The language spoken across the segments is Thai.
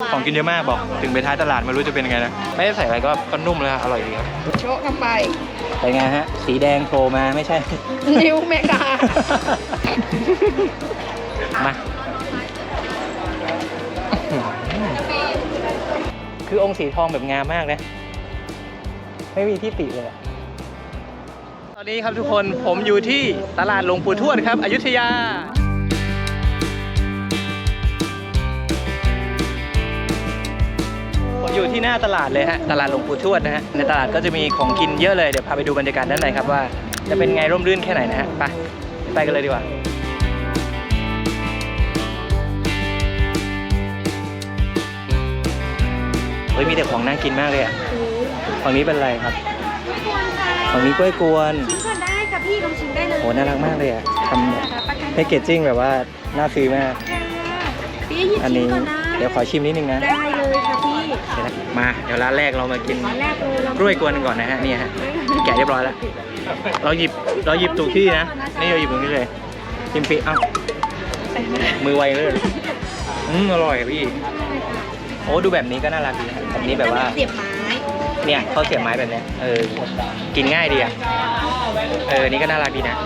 ของกินเยอะมากบอกถึงไปท้ายตลาดไม่รู้จะเป็นยังไงนะ ไม่ได้ใส่อะไรก็ก็นุ่มเลยครับอร่อยดีครับโชะกันไปเป็นไงฮะ สีแดงโผล่มาไม่ใช่ นิ้วเมกา มาคือองค์สีทองแบบงามมากนะ ไม่มีที่ติเลยอะตอนนี้ครับทุกคนผมอยู่ที่ตลาดหลวงปู่ทวดครับ อยุธยา อยู่ที่หน้าตลาดเลยฮะ ตลาดหลวงปู่ทวดนะฮะ ในตลาดก็จะมีของกินเยอะเลย เดี๋ยวพาไปดูบรรยากาศด้านในครับว่า จะเป็นไงร่มรื่นแค่ไหนนะฮะ ไป ไปกันเลยดีกว่าเฮ้ยมีแต่ของน่ากินมากเลยอะฝั่งนี้เป็นอะไรครับฝั่งนี้กล้วยกวนชิมก่อนได้ค่ะพี่ลองชิมได้เลยโหน่ารักมากเลยอะทำแบบประกันแพคเกจจิ้งแบบว่าน่าซื้อมากค่ะพี่หยิบอันชิมนี้ก่อนนะเดี๋ยวขอชิมนิดนึงนะ ได้ เลยค่ะพี่เดี๋ยวนะมาเดี๋ยวร้านแรกเรามากินร้านแรกเลยลองกล้วยกวนกันก่อนนะฮะนี่ฮะแกะเรียบร้อยแล้ว เราหยิบเราหยิบถูกที่นะนี่เราหยิบตรงนี้เลยชิมปีเอ้ามือไวเลยอืมอร่อยอะพี่โอ้ดูแบบนี้ก็น่ารักดีครับแบบนี้แบบว่า เสียบไม้เนี่ยเขาเสียบไม้แบบเนี้ยเออ กินง่ายดีอะ เออ นี่ก็น่ารักดีนะ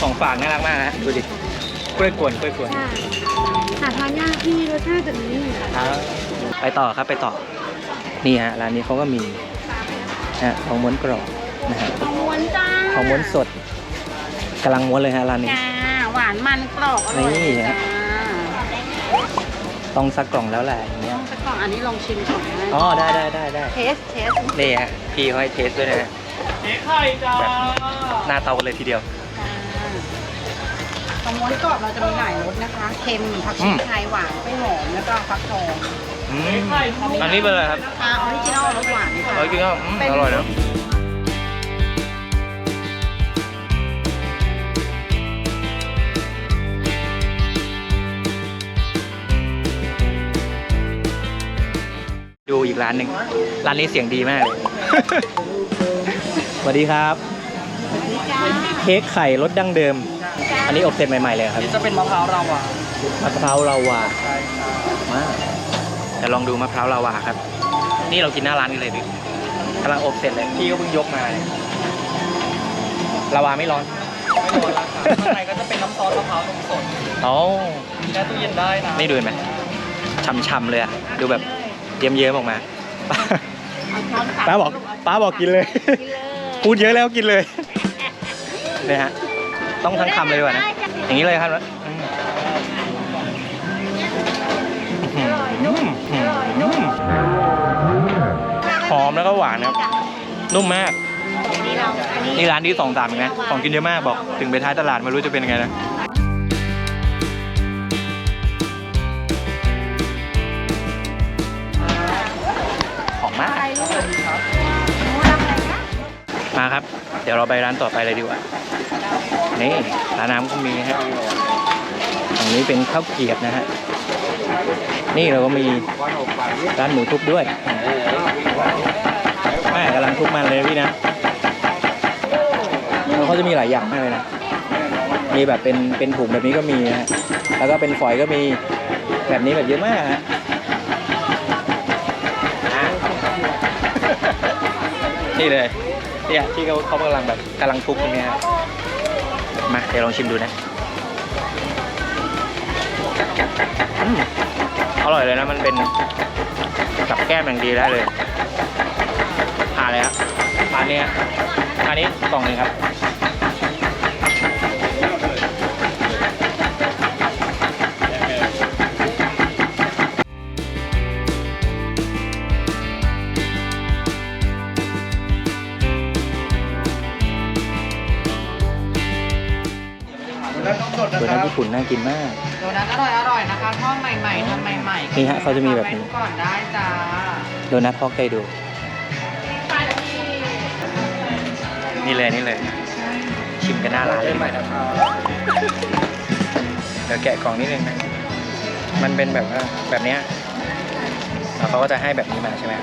ของฝากน่ารักมากนะดูดิกล้วยกวนกล้วยกวนค่ะหาทานยากพี่รสชาติแบบนี้ครับไปต่อครับไปต่อ นี่ฮะร้านนี้เขาก็มีนะฮะทองม้วนกรอบนะฮะทองม้วนจ้าทองม้วนสดกำลังม้วนเลยฮะร้านนี้จ้าหวานมันกรอบอร่อยนี่ฮะจ้าต้องซักกล่องแล้วแหละอย่างเงี้ยแต่ก่อนอันนี้ลองชิมก่อนนะอ๋อได้ได้ได้ได้เทสเทสนี่ฮะพี่เขาให้เทสด้วยนะฮะแบบหน้าเตากันเลยทีเดียว ทองม้วนกรอบเราจะมีหลายรสนะคะ เค็มผักอืชีมไทยหวานกล้วยหอมแล้วก็ฟักทองอืมอันนี้เป็นอะไรครับอ่าออริจินอลรสหวานค่ะออริจินอลอืมอร่อยนะดูอีกร้านหนึ่งร้านนี้เสียงดีมากเลยสวัสดีครับ เค้กไข่รสดั้งเดิม อันนี้อบเสร็จใหม่ๆเลยครับ นี่จะเป็นมะพร้าวเราอะมะพร้าวลาวาใช่ครับมาแต่ลองดูมะพร้าวลาวาครับ นี่เรากินหน้าร้านกันเลยดิกำลังอบเสร็จเลยพี่ก็เพิ่งยกมาเลยลาวาไม่ร้อน ไม่ร้อนแล้วครับข้างในก็จะเป็นน้ำซอสมะพร้าวนมสดอ๋อแช่ตู้เย็นได้นะนี่ดูเห็นไหมช่ำๆเลยอะดูแบบเยิ้มๆออกมาป้าบอกป้าบอกกินเลยกินเลยพูดเยอะแล้วกินเลยเนี่ยฮะ ต้องทั้งคำเลยดีกว่ะนะ อย่างนี้เลยครับอืมอืมอืมหอมแล้วก็หวานครับ นุ่มมากนี่เราอันนี้นี่ร้านที่สองสามเองนะ ของกินเยอะมากบอก ถึงไปท้ายตลาดไม่รู้จะเป็นยังไงนะ ครับ เดี๋ยวเราไปร้านต่อไปเลยดีกว่า นี่ร้านน้ำก็มีฮะอันนี้เป็นข้าวเกียบนะฮะ นี่เราก็มีร้านหมูทุบด้วยแม่กำลังทุบมันเลยพี่นะเขาจะมีหลายอย่างมากเลยนะ มีแบบเป็นเป็นถุงแบบนี้ก็มีนะฮะ แล้วก็เป็นฝอยก็มีแบบนี้แบบเยอะมากฮะอะนี่เลย เนี่ยที่เขาเขากำลังแบบกำลังทุบตรงเนี้ยฮะมาเดี๋ยวลองชิมดูนะอืมอร่อยเลยนะมันเป็นกับแก้มอย่างดีได้เลยหาเลยครับร้านนี้ฮะอันนี้กล่องหนึงครับ แล้วนมสดนะตัวครันั้นบญี่ปุ่นน่ากินมาก โดนัทอร่อยอร่อยๆนะคะทอดใหม่ๆทำใหม่ๆนี่ฮะเขาจะมีแบบนี้นี้ก่อนได้จ้าโดนัทฮอกไกโดนี่เลยนี่เลย ชิมกันหน้าร้านเลยดีกว่านะเดี๋ยวแกะกล่องนิดนึงนะ มันเป็นแบบว่าแบบเนี้ยแล้วเขาก็จะให้แบบนี้มาใช่ไหม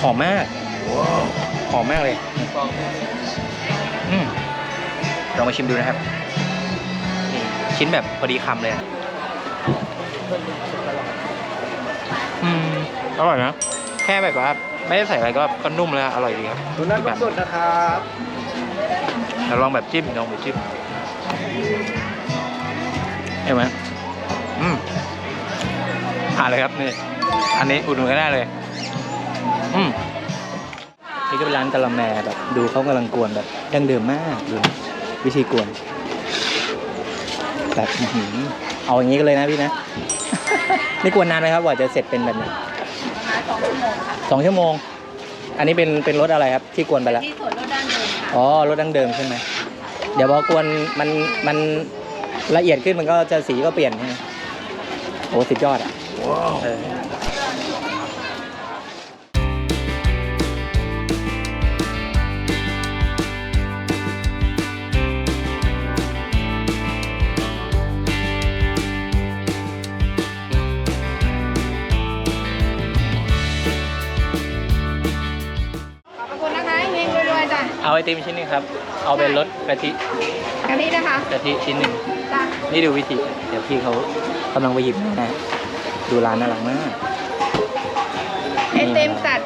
หอมมากหอมมากเลย อืมลองมาชิมดูนะครับนี่ ชิ้นแบบพอดีคำเลยอะอืมอร่อยนะแค่แบบว่าไม่ได้ใส่อะไรก็ก็นุ่มเลยอะอร่อยดีครับดูนั่นแบบสดนะครับเราลองแบบจิ้มลองแบบจิ้มเห็นไหมอืมผ่านเลยครับนี่อันนี้อุดหนุนก็ได้เลย อืมนี่ก็เป็นร้านกะละแมแบบ ดูเขากำลังกวนแบบดั้งเดิมมากดูวิธีกวน แบบอื้อหือเอาอย่างนี้กันเลยนะพี่นะ นี่กวนนานไหมครับกว่าจะเสร็จเป็นแบบนี้สองชั่วโมง อันนี้เป็นเป็นรถอะไรครับ ที่กวนไปแล้วที่สวนรถด้านเดินค่ะอ๋อรถดั้งเดิมใช่ไหมเดี๋ยวพอกวนมันมันละเอียดขึ้นมันก็จะสีก็เปลี่ยนใช่ไหมโอ้สุดยอดอะ ติมชิ้นหนึงครับ เอาเป็นรสกะทิกะทินะคะกะทิชิ้นหนึ่งจ้ะนี่ดูวิธี เดี๋ยวพี่เขากำลังไปหยิบนะดูร้านน่ารักมากไอเต็มตัด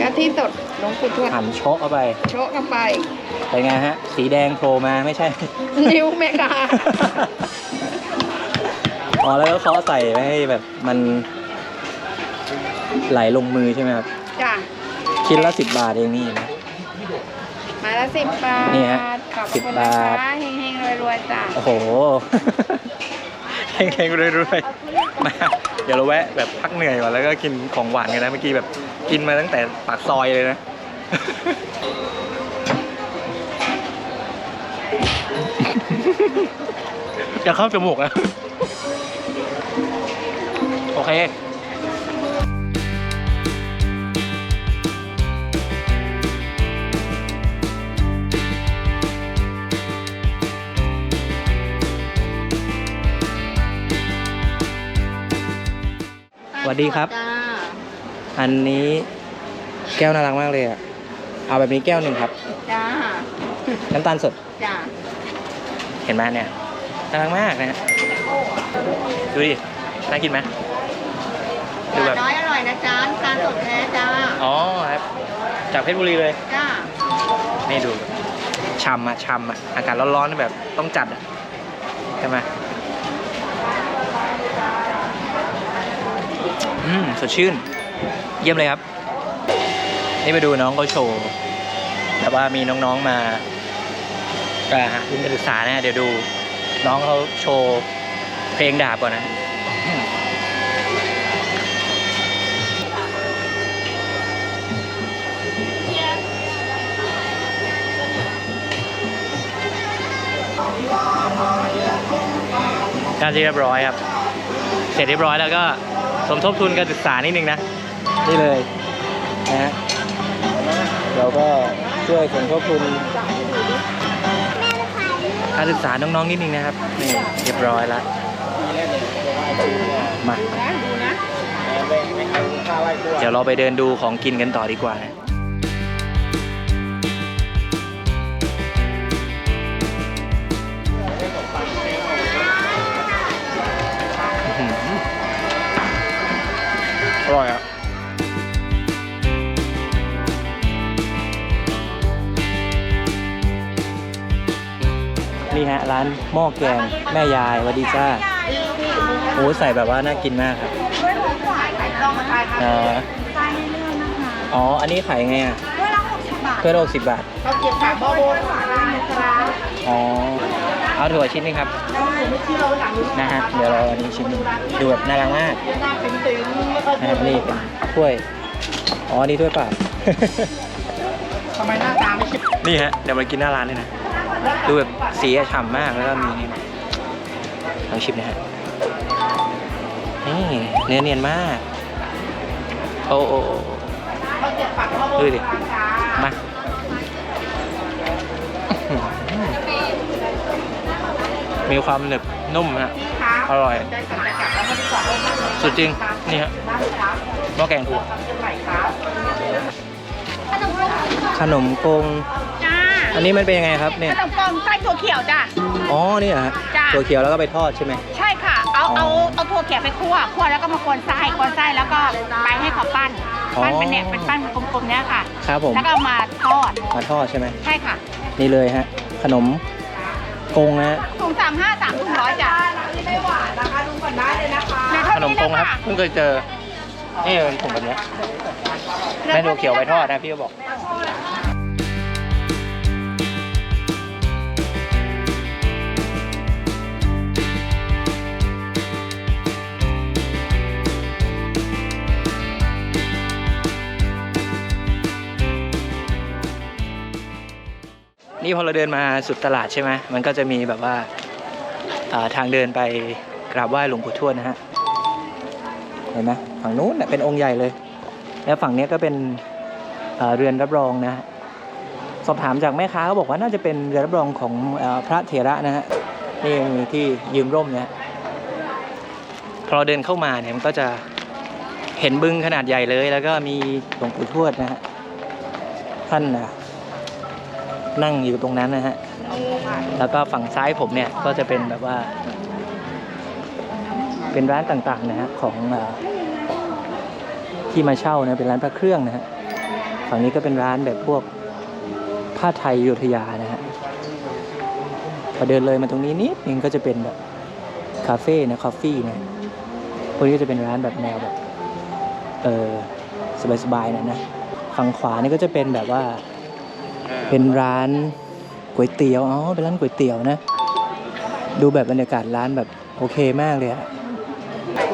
กะทิสดหลวงปู่ทวดหั่นโชกเข้าไปโชะเข้าไปเป็นไงฮะ สีแดงโผล่มาไม่ใช่ นิ้วแม่กาอ๋อแล้วก็เขาใส่ไว้ให้แบบมันไหลลงมือใช่ไหมครับ จ้ะ ชิ้นละสิบบาทเองนี่นะ มาละสิบบาทนี่ฮะขอบสิบคุณบานะทคะเฮงๆรวยๆจ้ะโอ้โห เฮงๆรวยๆมาเดี๋ยวเราแวะแบบพักเหนื่อยก่อนแล้วก็กินของหวานกันนะเมื่อกี้แบบกินมาตั้งแต่ปากซอยเลยนะ จะเข้าจมูกนะ โอเค สวัสดีครับจ้าอันนี้แก้วน่ารักมากเลยอะ เอาแบบนี้แก้วหนึ่งครับ จ้า น้ำตาลสด จ้า เห็นไหมเนี่ย น่ารักมากนะฮะดูดิ น่ากินไหมดูแบบน้อยอร่อยนะจ้าน้ำตาลสดแท้จ้า อ๋อครับ จากเพชรบุรีเลย จ้า นี่ดู ชำอะชำอะอากาศร้อนๆแบบต้องจัดอะใช่ไหม มสดชื่น เยี่ยมเลยครับ นี่ไปดูน้องเขาโชว์ แต่ว่ามีน้องๆมาอ่าทุนการศึกษานะ เดี๋ยวดู น้องเขาโชว์เพลงดาบก่อนนะอืมการเรียบร้อยครับ เสร็จเรียบร้อยแล้วก็ สมทบทุนการศึกษานิดนึงนะ นี่เลยนะฮะเราก็ช่วยสมทบทุนการศึกษาน้องๆนิดนึงนะครับนี่เรียบร้อยแล้วมานะดูนะเดี๋ยวเราไปเดินดูของกินกันต่อดีกว่านะ ร่อยอะนี่ฮะร้านหม้อแกงแม่ยายสวัสดีจ้าโอ้ใส่แบบว่าน่ากินมากครับต้องมาทานค่ะอ่าทานเรื่อยๆนะคะอ๋อ อันนี้ขายไงอะด้วยละหกสิบบาทเพื่อหกสิบบาทเราเก็บฝากโบโบฝากร้านนะครับอ๋อ เอาถั่วชิ้นหนึงครับเราไม่เชื่อว่าหลังนี้นะฮะเดี๋ยวเราอันนี้ชิ้นหนึงดูแบบน่ารักมากหน้าเป็นตึงแล้วก็นะครับนี่เป็นถ้วย อ๋อนี่ถ้วยเปล่าทำไมหน้าตาไม่ใช่นี่ฮะเดี๋ยวมากินหน้าร้านเลยนะดูแบบสีอะฉ่ำมากแล้วก็มีนี่ลองชิมนะฮะนี่เนื้อเนียนมาก โอ้โอ้โอ้เราเก็บฝากโบโบดูดิฝากจ้ามา มีความหนึบนุ่มฮะพี่คะอร่อยได้สั่งจะกลับแล้วก็ดีกว่าเราสุดจริง นี่ฮะได้ครับหม้อแกงกูทำเชียงใหม่ครับขนมกงจ้าอันนี้มันเป็นยังไงครับเนี่ยขนมกลองไส้ถั่วเขียวจ้ะอ๋อนี่เหรอฮะจ้ะตัวเขียวแล้วก็ไปทอดใช่ไหมใช่ค่ะ เอาอ๋อเอาเอาถั่วเขียวไปคั่วคั่วแล้วก็มากวนไส้กวนไส้แล้วก็ไปให้เขาปั้นอ๋อปั้นเป็นเนี่ยเป็นปั้นกลมๆเนี่ยค่ะครับผมแล้วก็เอามาทอดมาทอดใช่ไหมใช่ค่ะ นี่เลยฮะขนม กงนะฮะถุงสามห้าสามถุงร้อยจ้ะไม่หวานนะคะดูก่อนได้เลยนะคะขนมกงครับเพิ่งเคยเจอนี่เป็นถุงแบบเนี้ยแม่ตัวเขียวไปทอดนะพี่ก็บอก นี่พอเราเดินมาสุดตลาดใช่ไหมมันก็จะมีแบบว่าทางเดินไปกราบไหว้หลวงปู่ทวดนะฮะ เห็นไหมฝั่งนู้นน่ะเป็นองค์ใหญ่เลย แล้วฝั่งนี้ก็เป็นเรือนรับรองนะฮะสอบถามจากแม่ค้าเขาบอกว่าน่าจะเป็นเรือนรับรองของอพระเถระนะฮะนี่มีที่ยืมร่มเนี่ยพอเราเดินเข้ามาเนี่ยมันก็จะเห็นบึงขนาดใหญ่เลย แล้วก็มีหลวงปู่ทวดนะฮะท่านนะ นั่งอยู่ตรงนั้นนะฮะ แล้วก็ฝั่งซ้ายผมเนี่ยก็จะเป็นแบบว่า เป็นร้านต่างๆนะฮะของอที่มาเช่านะเป็นร้านพระเครื่องนะฮะ ฝั่งนี้ก็เป็นร้านแบบพวกผ้าไทยยุธยานะฮะพอเดินเลยมาตรงนี้นิดนึงก็จะเป็นแบบคาเฟ่นะคอฟฟี่นะพวกนี้ก็จะเป็นร้านแบบแนวแบบเออสบายๆนะนะ ฝั่งขวานี่ก็จะเป็นแบบว่า เป็นร้านก๋วยเตี๋ยวอ๋อเป็นร้านก๋วยเตี๋ยวนะ ดูแบบบรรยากาศร้านแบบโอเคมากเลยอะ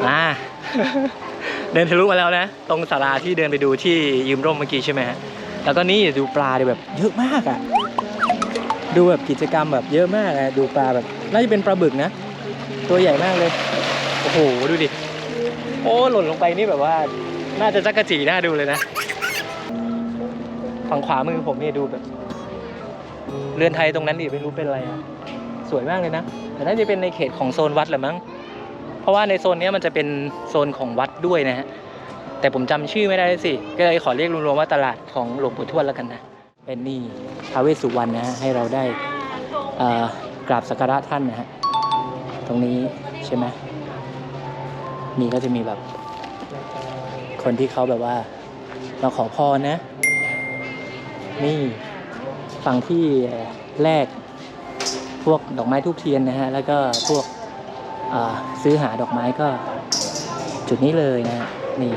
อ่าเดินทะลุมาแล้วนะ ตรงศาลาที่เดินไปดูที่ยืมร่มเมื่อกี้ใช่ไหมฮะแล้วก็นี่ดูปลาดิแบบเยอะมากอะดูแบบกิจกรรมแบบเยอะมากอะดูปลาแบบน่าจะเป็นปลาบึกนะ ตัวใหญ่มากเลย โอ้โหดูดิ โอ้หล่นลงไปนี่แบบว่า น่าจะจักกะจีน่าดูเลยนะ ฝั่งขวามือผมนี่ดูแบบ เรือนไทยตรงนั้นดิไม่รู้เป็นอะไรอะสวยมากเลยนะ แต่น่าจะเป็นในเขตของโซนวัดแหละมั้ง เพราะว่าในโซนนี้มันจะเป็นโซนของวัดด้วยนะฮะ แต่ผมจำชื่อไม่ได้สิ ก็เลยขอเรียกรวมๆว่าตลาดของหลวงปู่ทวดแล้วกันนะ เป็นนี่ท้าวเวสสุวรรณนะฮะ ให้เราได้กราบสักการะท่านนะฮะ ตรงนี้ใช่ไหมนี่ก็จะมีแบบ คนที่เขาแบบว่า เราขอพรนะ นี่ ฝั่งที่แรกพวกดอกไม้ทุกเทียนนะฮะ แล้วก็พวกซื้อหาดอกไม้ก็จุดนี้เลยนะฮะนี่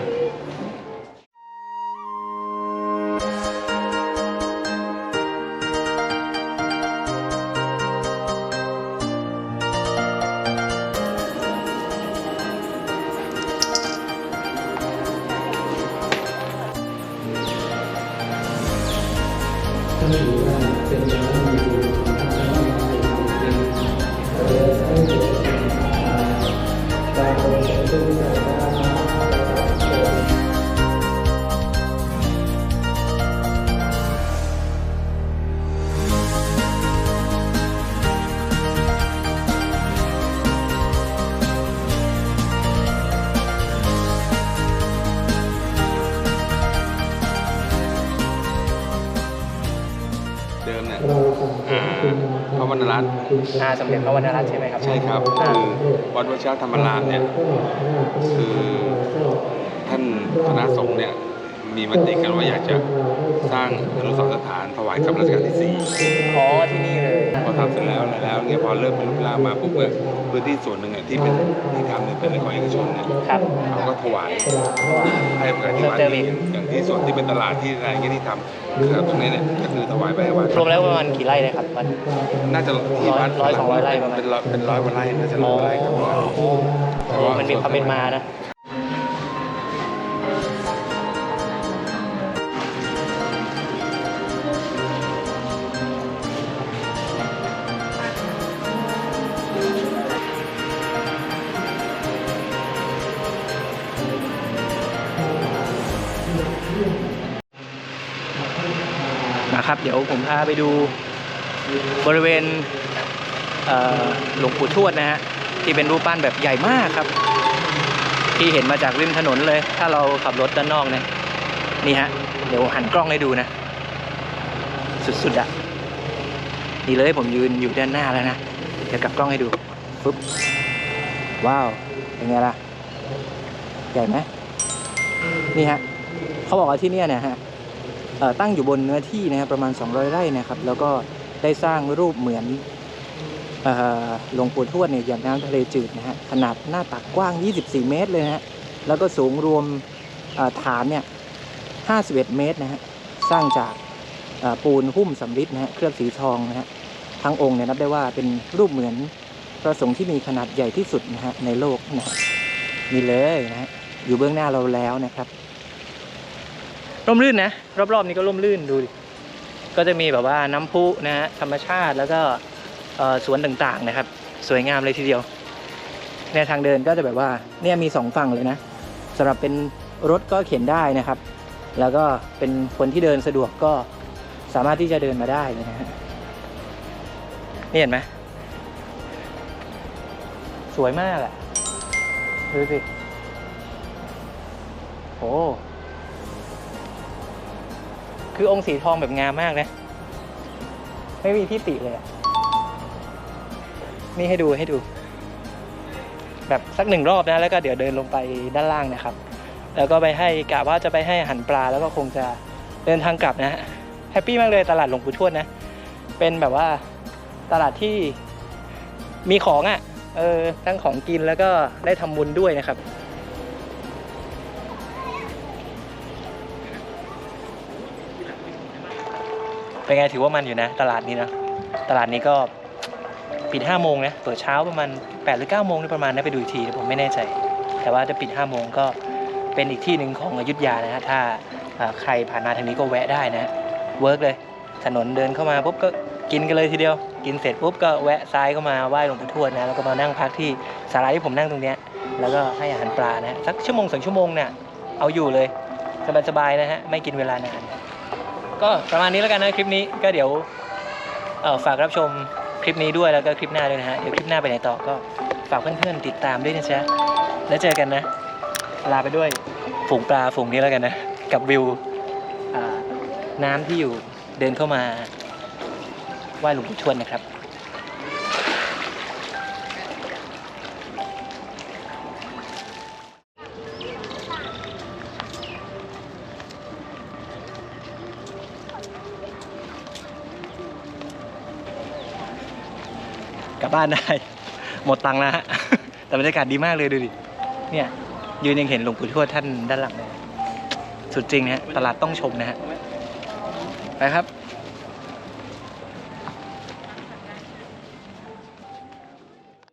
อาสมเด็จพระวรรณรัตน์ใช่ไหมครับ ใช่ครับคือวัดวชิรธรรมรามเนี่ยคือท่านคณะสงฆ์เนี่ย มีมติกันว่าอยากจะสร้างอนุสรณ์สถานถวายกับรัชกาลที่สี่อ๋อที่นี่เลยพอทำเสร็จแล้วแล้วเนี่ยพอเริ่มเป็นรูปร่างมาปุ๊บเนี่ยพื้นที่ส่วนหนึ่งอะที่เป็นที่ทำเนี่ยเป็นของเอกชนเนี่ยครับเขาก็ถวายให้กับที่วัดเติมอีกอย่างที่ส่วนที่เป็นตลาดที่อะไรเงี้ยที่ทำคือตรงนี้เนี่ยก็คือถวายไปให้วัดรวมแล้วประมาณกี่ไร่นะครับวัดน่าจะที่วัดร้อยสองร้อยไร่ประมาณเป็นร้อยเป็นร้อยกว่าไร่น่าจะร้อยกว่าไร่ครับโอ้โหมันมีความเป็นมานะ นะครับ เดี๋ยวผมพาไปดูบริเวณเหลวงปู่ทวดนะฮะที่เป็นรูปปั้นแบบใหญ่มากครับ ที่เห็นมาจากริมถนนเลย ถ้าเราขับรถด้านนอกนะนี่ฮะเดี๋ยวหันกล้องให้ดูนะ สุดๆอะนี่เลยผมยืนอยู่ด้านหน้าแล้วนะเดี๋ยวกลับกล้องให้ดูฟึบว้าวเป็นไงล่ะ ใหญ่ไหมนี่ฮะเขาบอกว่าที่เนี่ยเนี่ยฮะ ตั้งอยู่บนเนื้อที่นะครับประมาณ 200 ไร่นะครับ แล้วก็ได้สร้างรูปเหมือนหลวงปู่ทวดเนี่ยหยาดน้ำทะเลจืดนะฮะขนาดหน้าตักกว้าง 24 เมตรเลยนะฮะแล้วก็สูงรวมฐานเนี่ย 51 เมตรนะฮะสร้างจากปูนหุ้มสำริดนะฮะเคลือบสีทองนะฮะทั้งองค์เนี่ยนับได้ว่าเป็นรูปเหมือนพระสงฆ์ที่มีขนาดใหญ่ที่สุดนะฮะในโลกนะฮะนี่เลยนะฮะอยู่เบื้องหน้าเราแล้วนะครับ ร่มรื่นนะ รอบๆนี้ก็ร่มรื่นดูดิก็จะมีแบบว่าน้ำพุนะฮะธรรมชาติแล้วก็สวนต่างๆนะครับ สวยงามเลยทีเดียวในทางเดินก็จะแบบว่าเนี่ยมีสองฝั่งเลยนะสำหรับเป็นรถก็เข็นได้นะครับ แล้วก็เป็นคนที่เดินสะดวกก็สามารถที่จะเดินมาได้เลยนะฮะนี่เห็นไหมสวยมากอะดูสิโอ้ คือองค์สีทองแบบงามมากนะ ไม่มีที่ติเลยอะนี่ให้ดูให้ดู แบบสักหนึ่งรอบนะ แล้วก็เดี๋ยวเดินลงไปด้านล่างนะครับ แล้วก็ไปให้กะว่าจะไปให้อาหารปลาแล้วก็คงจะเดินทางกลับนะฮะแฮปปี้มากเลยตลาดหลวงปู่ทวดนะ เป็นแบบว่าตลาดที่มีของอะ่ะ เออทั้งของกินแล้วก็ได้ทำบุญด้วยนะครับ เป็นไงถือว่ามันอยู่นะ ตลาดนี้นะ ตลาดนี้ก็ปิด5โมงนะ เปิดเช้าประมาณ8หรือ9โมงนี่ประมาณนะไปดูอีกทีเดี๋ยวผมไม่แน่ใจ แต่ว่าจะปิด5โมงก็เป็นอีกที่หนึ่งของอยุธยานะฮะ ถ้าใครผ่านมาทางนี้ก็แวะได้นะเวิร์กเลย ถนนเดินเข้ามาปุ๊บก็กินกันเลยทีเดียว กินเสร็จปุ๊บก็แวะซ้ายเข้ามาไหว้หลวงปู่ทวดนะ แล้วก็มานั่งพักที่ศาลาที่ผมนั่งตรงเนี้ย แล้วก็ให้อาหารปลานะ สักชั่วโมงสองชั่วโมงเนี่ยเอาอยู่เลยสบายๆนะฮะ ไม่กินเวลานาน ก็ประมาณนี้แล้วกันนะคลิปนี้ก็เดี๋ยวฝากรับชมคลิปนี้ด้วยแล้วก็คลิปหน้าด้วยนะฮะเดี๋ยวคลิปหน้าไปไหนต่อก็ฝากเพื่อนๆติดตามด้วยนะจ๊ะแล้วเจอกันนะ ลาไปด้วยฝูงปลาฝูงนี้แล้วกันนะ กับวิวน้ำที่อยู่เดินเข้ามาไหว้หลวงปู่ทวนนะครับ บ้านได้ หมดตังค์แล้วฮะ แต่บรรยากาศดีมากเลยดูดิ เนี่ย ยืนยังเห็นหลวงปู่ทวดท่านด้านหลังเลย สุดจริงนะฮะ ตลาดต้องชมนะฮะ ไปครับ